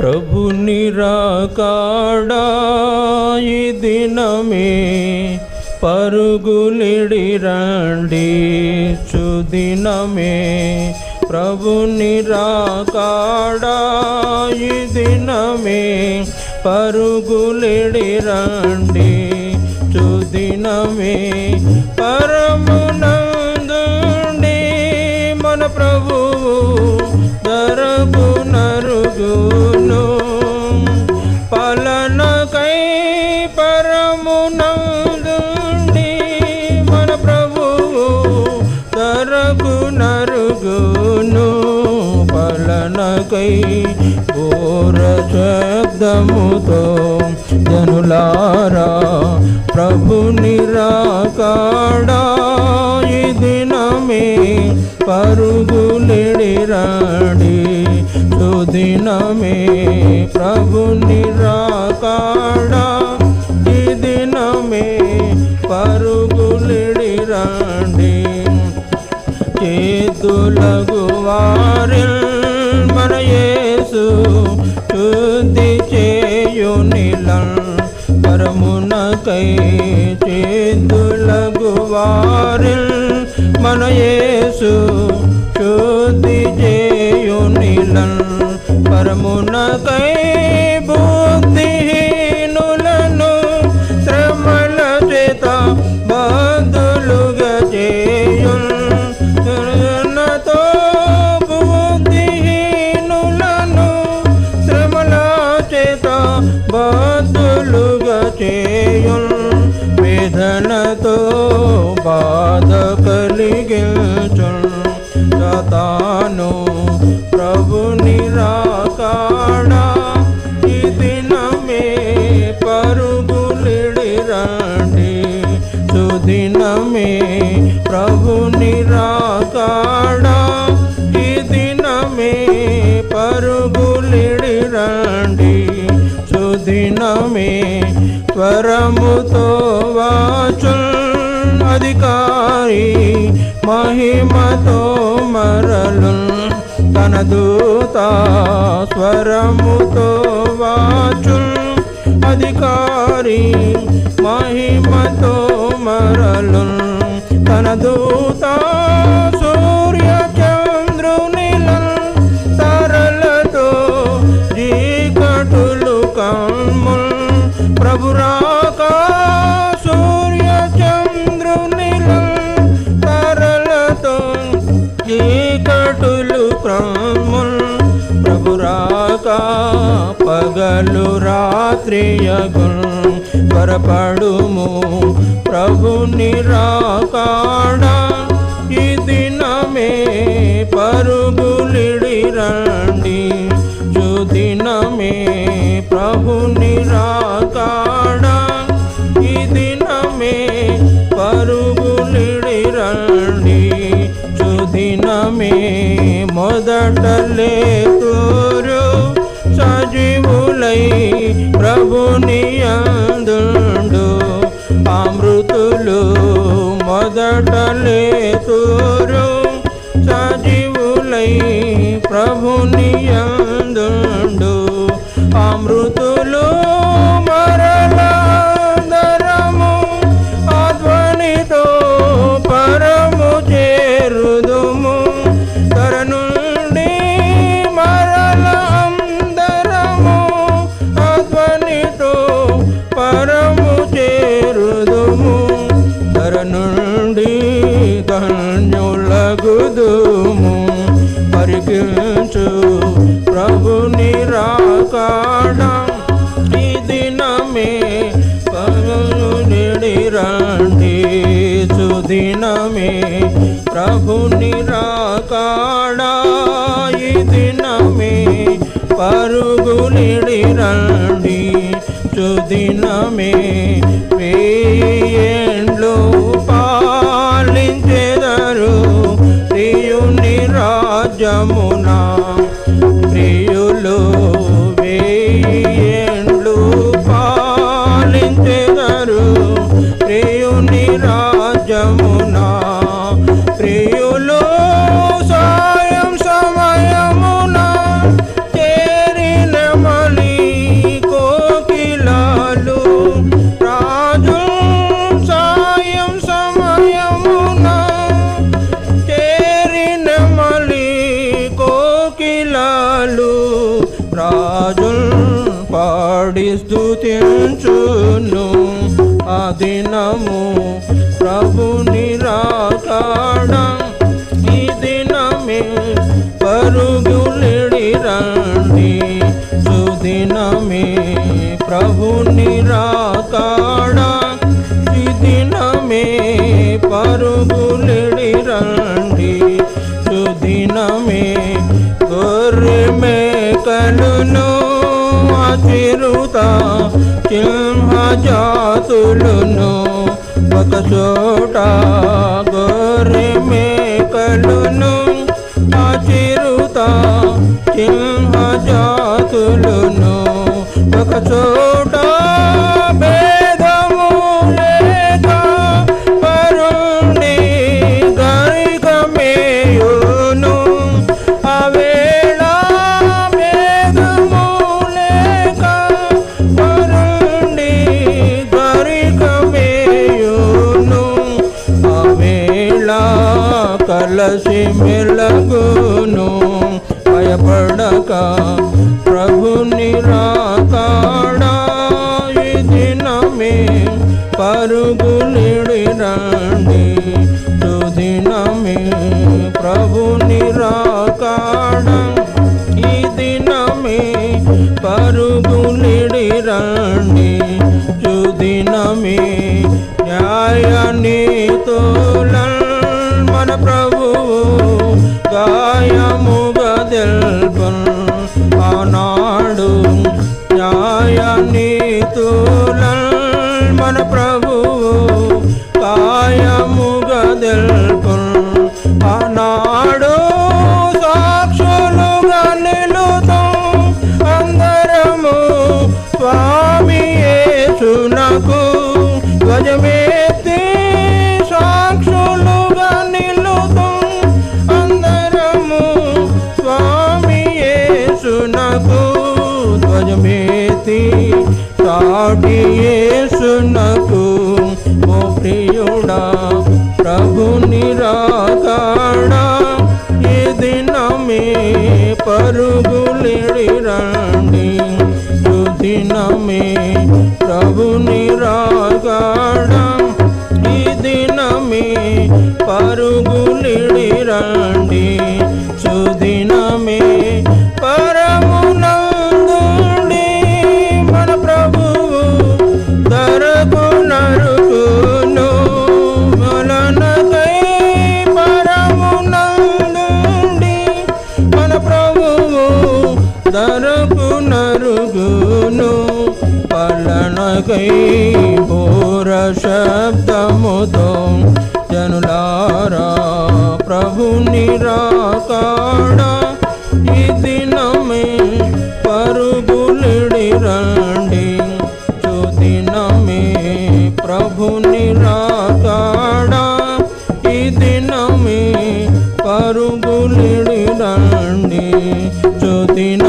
ప్రభు నిరాకాడా ఈ దినమే పరుగులిడి రండి చుదినమే ప్రభు నిరాకాడా ఈ దినమే పరుగులిడి రండి చుదినమే పరమునందుండి మన ప్రభువు ధరకు నరుగు పలనకై ఘోర శబ్దముతో జనులారా ప్రభు నిరాకాడా ఈ దినమే పరుగులిడిరాడి సుదినమే ప్రభు నిరాకాడా ఈ దినమే పరుగులిడిరాడి. చేతులగు వారిల్ యేసు శుద్ధి చేయునిలం పరమునకై చేతులగు వారిల్ మన యేసు శుద్ధి చేయునిలం పరమునకై వేదనతో బాధ కలిగించున్ తాను ప్రభు నిరాకాడా ఈ దినమే పరుగులిడి రండి సుదినమే ప్రభు నిరాకాడా ఈ దినమే పరుగులిడి రండి సుదినమే స్వరముతో వాచుల్ అధికారి మహిమతో మరలు తన దూత స్వరముతో వాచుల్ అధికారి మహిమతో మరలు తన దూత పగలు రాత్రియగుల్ పరపడుము. ప్రభు నిరాకాడ ఈ దినమే పరుగులిడి రండి సుదినమే ప్రభు నిరాకాడ ఈ దినమే పరుగులిడి రండి సుదినమే మొదట లేతురు ప్రభుని అందుండు. అమృతులు మొదట లేతురు సజీవులై ప్రభుని అందుండు. అమృతులు పరికించు ప్రభు నిరాకాడా ఈ దినమే పగలు నిడి సుదినమే. ప్రభు నిరాకాడా ఈ దినమే పరుగు రండి సుదినమే. వేయండ్లు जमुना। పాటలు రాజు పాడి స్థుతించును అదినము దినము ప్రభుని రాకాడం ఈ దినమే పరుగులిడిరం చిరుత ఒక చోట గొర్రె మేకలును ఆ చిరుత ఒక చోట తులసి మెలగును భయపడక ప్రభుని రాకాడా ఈ పరుగు పరుగులిడి రండి. సాటి యేసునకు ఓ ప్రియుడా ప్రభు నిరాకాడ ఈ దినమే పరుగులిడి రండి సుదినమే ప్రభు నిరాకాడ ఈ దినమే పరుగులిడి రండి పూరశబ్దముతో జనులారా ప్రభు నిరాకాడ ఈ దినమే పరుగులిడి రండి. చూదినమే ప్రభు నిరాకాడ ఈ దినమే పరుగులిడి రండి. చూదిన